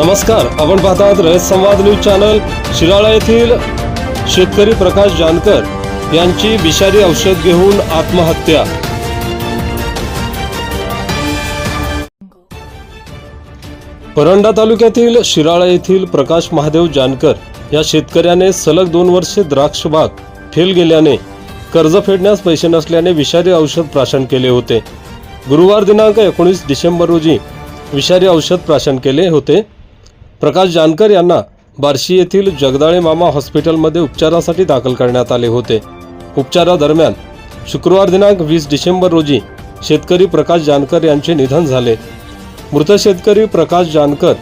नमस्कार आपण पाहतात रयत संवाद न्यूज चॅनल शिराळा येथील शेतकरी प्रकाश जानकर यांची विषारी औषध घेऊन आत्महत्या. परंडा तालुक्यातील शिराळा येथील प्रकाश महादेव जानकर या शेतकऱ्याने सलग दोन वर्षे द्राक्ष बाग फेल गेल्याने कर्ज फेडण्यास पैसे नसल्याने विषारी औषध प्राशन केले होते. गुरुवार दिनांक एकोणीस डिसेंबर रोजी विषारी औषध प्राशन केले होते. प्रकाश जानकर यांना बार्शी येथील जगदाळे मामा हॉस्पिटलमध्ये उपचारासाठी दाखल करण्यात आले होते. उपचारादरम्यान शुक्रवार दिनांक वीस डिसेंबर रोजी शेतकरी प्रकाश जानकर यांचे निधन झाले. मृत शेतकरी प्रकाश जानकर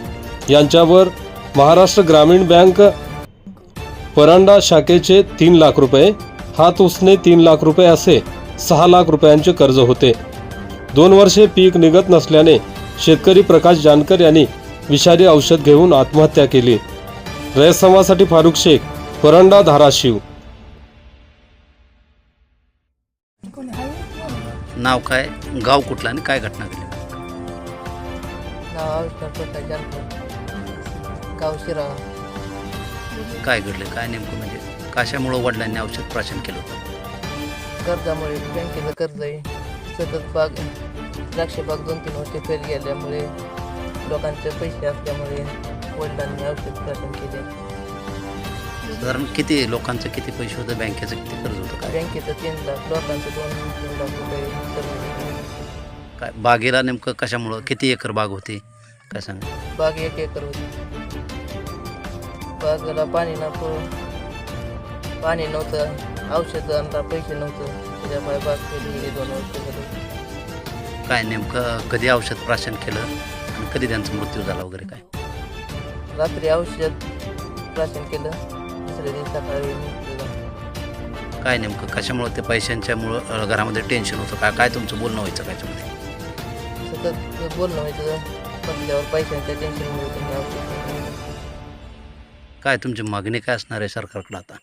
यांच्यावर महाराष्ट्र ग्रामीण बँक परांडा शाखेचे तीन लाख रुपये हात उसने तीन लाख रुपये असे सहा लाख रुपयांचे कर्ज होते. दोन वर्षे पीक निघत नसल्याने शेतकरी प्रकाश जानकर यांनी विषारी औषध घेऊन आत्महत्या केली. रयसमासाठी फारुख शेख परंडा धाराशिव. नाव काय? गाव कुठलं आणि काय घटना घडली? नाव काय घडले? काय नेमकं म्हणजे कशामुळं वडिलांनी औषध प्राशन केलं होतं? कर्जामुळे बँकेचं कर्ज आहे सतत बाग द्राक्ष बाग दोन तीन वर्ष फेल गेल्यामुळे लोकांचे पैसे असल्यामुळे वडिलांनी औषध प्राशन केले. साधारण किती लोकांचं किती पैसे होतं? बँकेचं किती कर्ज होतं? काय? बँकेचं तीन लाख लोकांचं दोन तीन लाख रुपये कर्ज. काय बागेला नेमकं कशामुळं किती एकर बाग होती? काय सांग? बाग एक एकर होती. बागेला पाणी नव्हतं. पाणी नव्हतं. औषधांना पैसे नव्हतं. त्याच्यामुळे बाग गेली दोन वर्ष झालं. काय नेमकं कधी औषध प्राशन केलं? आणि कधी त्यांचा मृत्यू झाला वगैरे काय रात्री औषध प्राशन केलं दुसऱ्या दिवशी सकाळी मृत्यू झाला. काय नेमकं कशामुळं ते पैशांच्यामुळं अं, घरामध्ये टेन्शन होतं काय काय तुमचं बोलणं व्हायचं काय त्याच्यामध्ये सतत बोलणं व्हायचं पैशांच्या औषध घेतलं. काय तुमची मागणी काय असणार आहे सरकारकडे आता